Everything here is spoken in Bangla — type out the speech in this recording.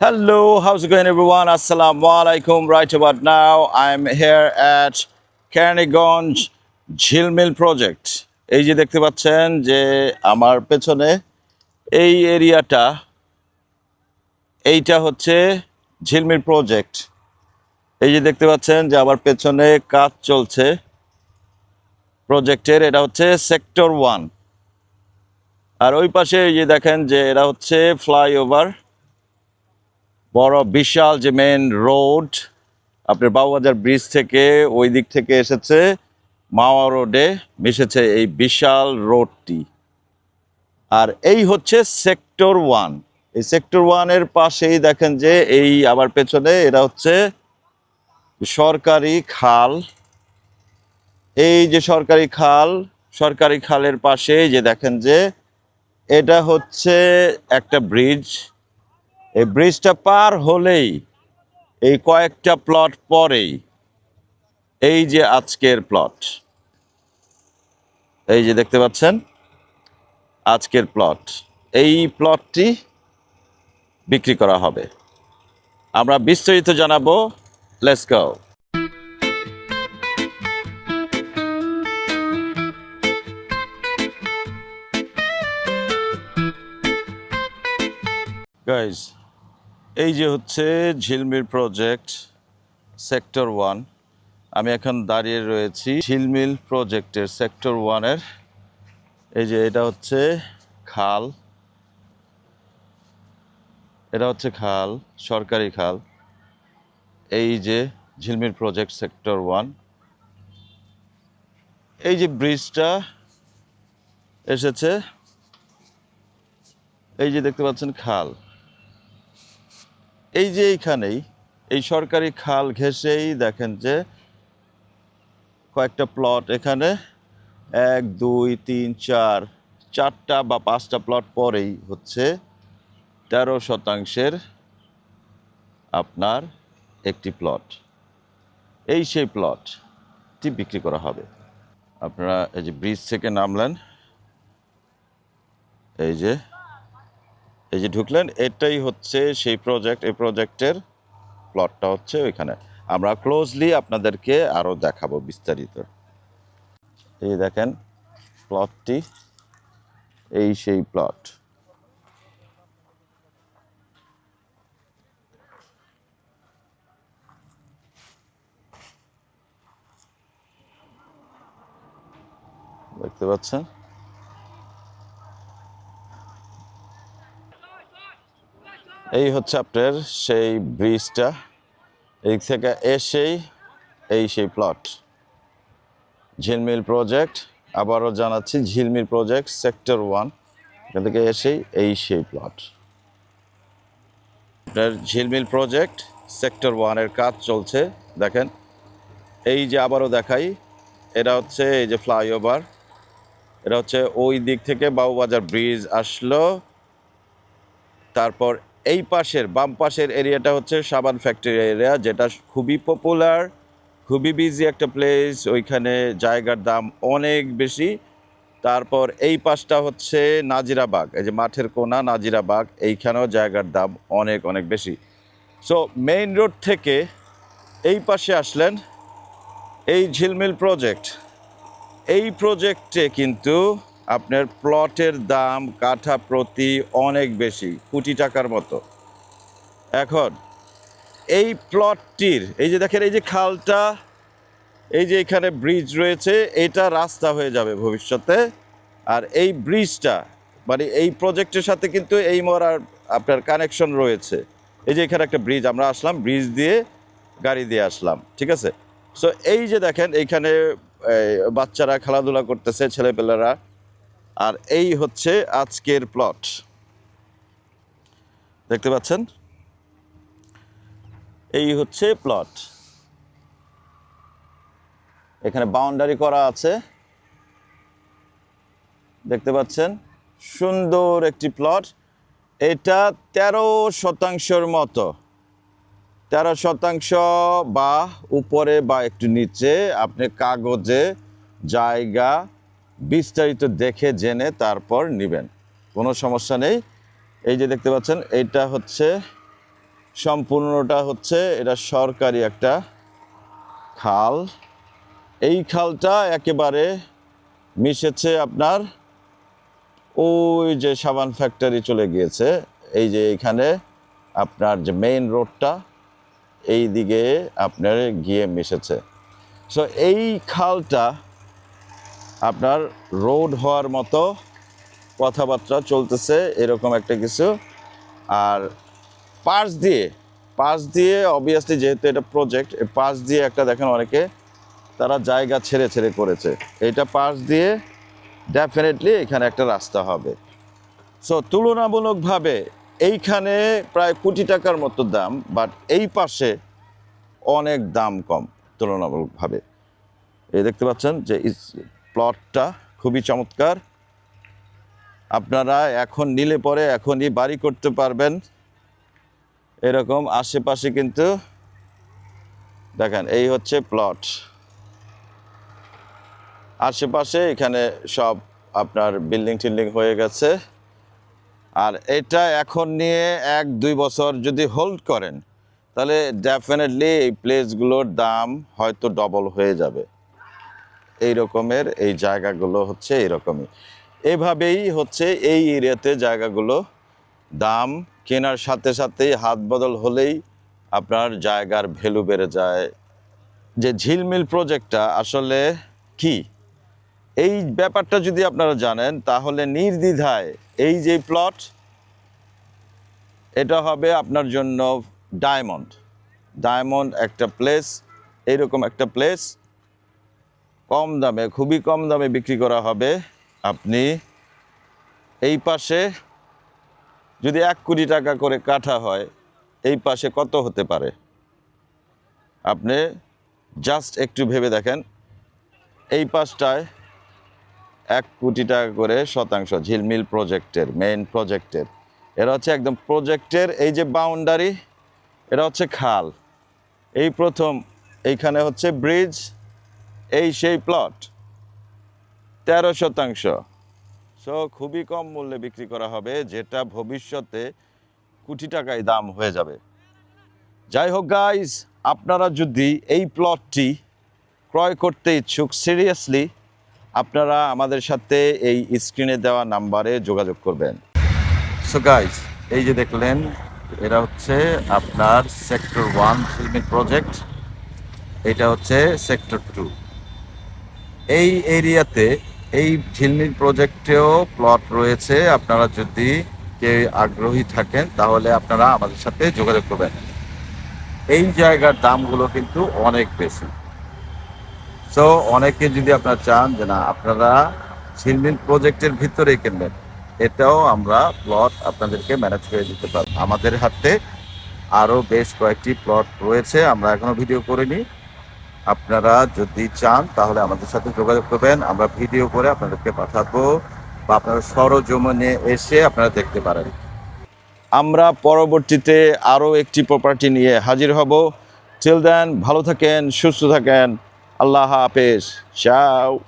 Hello, how's it going, everyone? Assalamu alaikum. Right about now, I'm here at Kearneyগঞ্জ ঝিলমিল প্রজেক্ট এই যে দেখতে পাচ্ছেন যে আমার পেছনে এই এরিয়াটা এইটা হচ্ছে ঝিলমিল প্রজেক্ট এই যে দেখতে পাচ্ছেন যে আমার পেছনে কাজ চলছে প্রজেক্টের এটা হচ্ছে সেক্টর ওয়ান আর ওই পাশে এই যে দেখেন যে এটা হচ্ছে ফ্লাইওভার বড় বিশাল যে মেন রোড আপনার বাবুবাজার ব্রিজ থেকে ওই দিক থেকে এসেছে, মাওয়া রোডে মিশেছে এই বিশাল রোডটি আর এই হচ্ছে সেক্টর ওয়ান এই সেক্টর ওয়ানের পাশেই দেখেন যে এই আবার পেছনে এটা হচ্ছে সরকারি খাল। এই যে সরকারি খাল, সরকারি খালের পাশে যে দেখেন যে এটা হচ্ছে একটা ব্রিজ এই ব্রিজটা পার হলেই, এই কয়েকটা প্লট পরেই, এই যে আজকের প্লট এই যে দেখতে পাচ্ছেন, আজকের প্লট এই প্লটটি বিক্রি করা হবে। আমরা বিস্তারিত জানাব লেটস গো গাইজ এই যে হচ্ছে ঝিলমিল প্রজেক্ট সেক্টর ওয়ান আমি এখন দাঁড়িয়ে রয়েছি ঝিলমিল প্রজেক্টের সেক্টর ওয়ানের এই যে এটা হচ্ছে খাল। এটা হচ্ছে খাল, সরকারি খাল। এই যে ঝিলমিল প্রজেক্ট সেক্টর ওয়ান এই যে ব্রিজটা এসেছে। এই যে দেখতে পাচ্ছেন খাল। এই যে এইখানেই, এই সরকারি খাল ঘেঁষেই দেখেন যে কয়েকটা প্লট এখানে, এক, দুই, তিন, চার, চারটা বা পাঁচটা প্লট পরেই হচ্ছে তেরো শতাংশের আপনার একটি প্লট এই সেই প্লটটি বিক্রি করা হবে। আপনারা এই যে ব্রিজ থেকে নামলেন, এই যে এই যে ঢুকলেন, এটাই হচ্ছে সেই প্রজেক্ট এই প্রজেক্টের প্লটটা হচ্ছে ওইখানে। আমরা ক্লোজলি আপনাদেরকে আরও দেখাবো বিস্তারিত। এই দেখেন প্লটটি এই সেই প্লট দেখতে পাচ্ছেন? এই হচ্ছে আপনার সেই ব্রিজটা এই থেকে এসেই এই সেই প্লট ঝিলমিল প্রজেক্ট আবারও জানাচ্ছি ঝিলমিল প্রজেক্ট সেক্টর ওয়ান এখান থেকে এসেই এই সেই প্লট আপনার ঝিলমিল প্রজেক্ট সেক্টর ওয়ানের কাজ চলছে। দেখেন, এই যে আবারও দেখাই, এটা হচ্ছে এই যে ফ্লাইওভার এটা হচ্ছে ওই দিক থেকে বাবুবাজার ব্রিজ আসলো। তারপর এই পাশের, বাম পাশের এরিয়াটা হচ্ছে সাবান ফ্যাক্টরি এরিয়া যেটা খুবই পপুলার খুবই বিজি একটা প্লেস ওইখানে জায়গার দাম অনেক বেশি। তারপর এই পাশটা হচ্ছে নাজিরাবাগ, এই যে মাঠের কোনা নাজিরাবাগ, এইখানেও জায়গার দাম অনেক অনেক বেশি। সো মেইন রোড থেকে এই পাশে আসলেন, এই ঝিলমিল প্রজেক্ট এই প্রজেক্টে কিন্তু আপনার প্লটের দাম কাঠা প্রতি অনেক বেশি, কোটি টাকার মতো। এখন, এই প্লটটির, এই যে দেখেন, এই যে খালটা, এই যে এখানে ব্রিজ রয়েছে, এটা রাস্তা হয়ে যাবে ভবিষ্যতে। আর এই ব্রিজটা মানে এই প্রজেক্টের সাথে কিন্তু এই মরার আপনার কানেকশন রয়েছে। এই যে এখানে একটা ব্রিজ, আমরা আসলাম, ব্রিজ দিয়ে গাড়ি দিয়ে আসলাম, ঠিক আছে? সো এই যে দেখেন এইখানে বাচ্চারা খেলাধুলা করতেছে, ছেলেপেলেরা। আর এই হচ্ছে আজকের প্লট দেখতে পাচ্ছেন? এই হচ্ছে প্লট এখানে বাউন্ডারি করা আছে। দেখতে পাচ্ছেন? সুন্দর একটি প্লট এটা তেরো শতাংশের মতো। তেরো শতাংশ বা উপরে বা একটু নিচে, আপনি কাগজে, জায়গা বিস্তারিত দেখে, জেনে তারপর নেবেন। কোনো সমস্যা নেই। এই যে দেখতে পাচ্ছেন, এইটা হচ্ছে সম্পূর্ণটা হচ্ছে, এটা সরকারি একটা খাল। এই খালটা একেবারে মিশেছে আপনার ওই যে সাবান ফ্যাক্টরি চলে গিয়েছে। এই যে এখানে আপনার যে মেইন রোডটা, এই দিকে আপনার গিয়ে মিশেছে। সো এই খালটা আপনার রোড হওয়ার মতো কথাবার্তা চলতেছে, এরকম একটা কিছু। আর পাশ দিয়ে পাশ দিয়ে অবভিয়াসলি যেহেতু এটা প্রজেক্ট পাশ দিয়ে একটা দেখেন অনেকে, তারা জায়গা ছেড়ে ছেড়ে করেছে। এটা পাশ দিয়ে ডেফিনেটলি এখানে একটা রাস্তা হবে। সো তুলনামূলকভাবে এইখানে প্রায় কোটি টাকার মতো দাম বাট এই পাশে অনেক দাম কম, তুলনামূলকভাবে। এই দেখতে পাচ্ছেন যে প্লটটা খুবই চমৎকার। আপনারা এখন নিলে পরে এখনই বাড়ি করতে পারবেন। এরকম আশেপাশে কিন্তু দেখেন, এই হচ্ছে প্লট। আশেপাশে এখানে সব আপনার বিল্ডিং টিল্ডিং হয়ে গেছে। আর এটা এখন নিয়ে এক দুই বছর যদি হোল্ড করেন, তাহলে ডেফিনেটলি এই প্লেসগুলোর দাম হয়তো ডবল হয়ে যাবে। এই রকমের এই জায়গাগুলো হচ্ছে এরকমই। এভাবেই হচ্ছে এই এরিয়াতে জায়গাগুলো দাম কেনার সাথে সাথেই হাত বদল হলেই আপনার জায়গার ভ্যালু বেড়ে যায়। যে ঝিলমিল প্রজেক্টটা আসলে কি? এই ব্যাপারটা যদি আপনারা জানেন, তাহলে নির্দ্বিধায় এই যে প্লট এটা হবে আপনার জন্য ডায়মন্ড ডায়মন্ড একটা প্লেস এইরকম একটা প্লেস কম দামে, খুবই কম দামে বিক্রি করা হবে। আপনি এই পাশে যদি এক কোটি টাকা করে কাঠা হয়, এই পাশে কত হতে পারে? আপনি জাস্ট একটু ভেবে দেখেন। এই পাশটায় এক কোটি টাকা করে শতাংশ, ঝিলমিল প্রজেক্টের মেইন প্রজেক্টের এরা হচ্ছে একদম প্রজেক্টের এই যে বাউন্ডারি এটা হচ্ছে খাল। এই প্রথম, এইখানে হচ্ছে ব্রিজ এই সেই প্লট তেরো শতাংশ। সো খুবই কম মূল্যে বিক্রি করা হবে, যেটা ভবিষ্যতে কোটি টাকায় দাম হয়ে যাবে। যাই হোক গাইজ আপনারা যদি এই প্লটটি ক্রয় করতে ইচ্ছুক সিরিয়াসলি আপনারা আমাদের সাথে এই স্ক্রিনে দেওয়া নাম্বারে যোগাযোগ করবেন। সো গাইজ এই যে দেখলেন এরা হচ্ছে আপনার সেক্টর ওয়ান প্রজেক্ট এটা হচ্ছে সেক্টর টু এই এরিয়াতে, এই ঝিলমিল প্রজেক্টেও প্লট রয়েছে। আপনারা যদি কেউ আগ্রহী থাকেন, তাহলে আপনারা আমাদের সাথে যোগাযোগ করবেন। এই জায়গার দামগুলো কিন্তু অনেক বেশি। সো অনেকে যদি আপনারা চান যে না, আপনারা ঝিলমিল প্রজেক্টের ভিতরে কিনবেন, এটাও আমরা প্লট আপনাদেরকে ম্যানেজ করে দিতে পারব। আমাদের হাতে আরও বেশ কয়েকটি প্লট রয়েছে, আমরা এখনও ভিডিও করিনি। আপনারা যদি চান, তাহলে আমাদের সাথে যোগাযোগ করবেন। আমরা ভিডিও করে আপনাদেরকে পাঠাবো বা আপনারা সরজমনে এসে আপনারা দেখতে পারেন। আমরা পরবর্তীতে আরও একটি প্রপার্টি নিয়ে হাজির হব। টিল দেন ভালো থাকেন, সুস্থ থাকেন। আল্লাহ হাফেজ। চাও।